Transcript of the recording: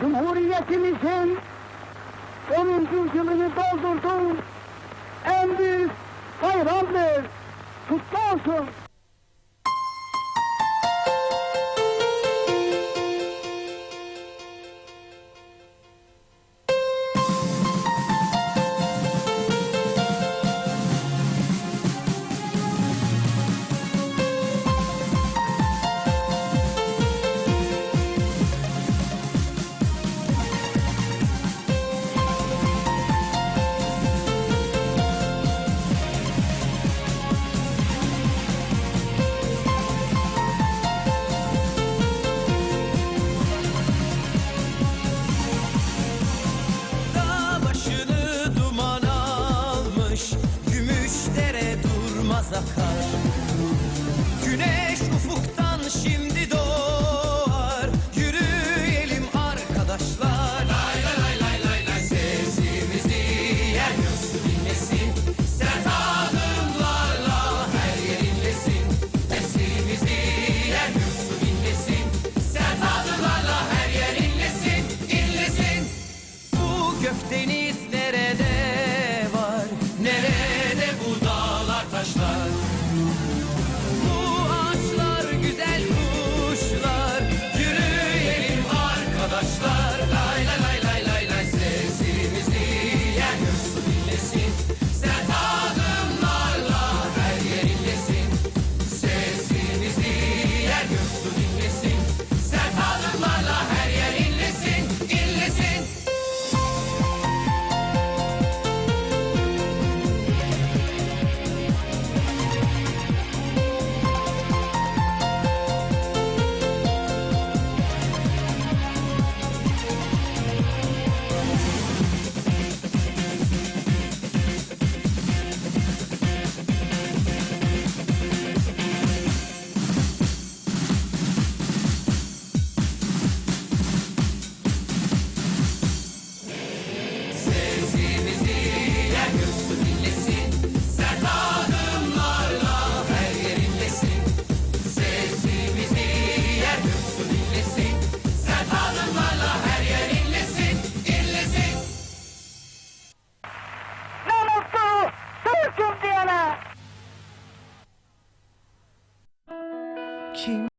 Cumhuriyetimizin 10. yılını doldurdun. akar Güneş ufuktan şimdi doğar. Yürüyelim arkadaşlar. Lay lay lay lay lay lay. Sesimizi yer göz dinlesin. Sert adımlarla her yer inlesin. Sesimizi yer göz dinlesin. Sert adımlarla her yer inlesin inlesin. Bu gökdenizlere watching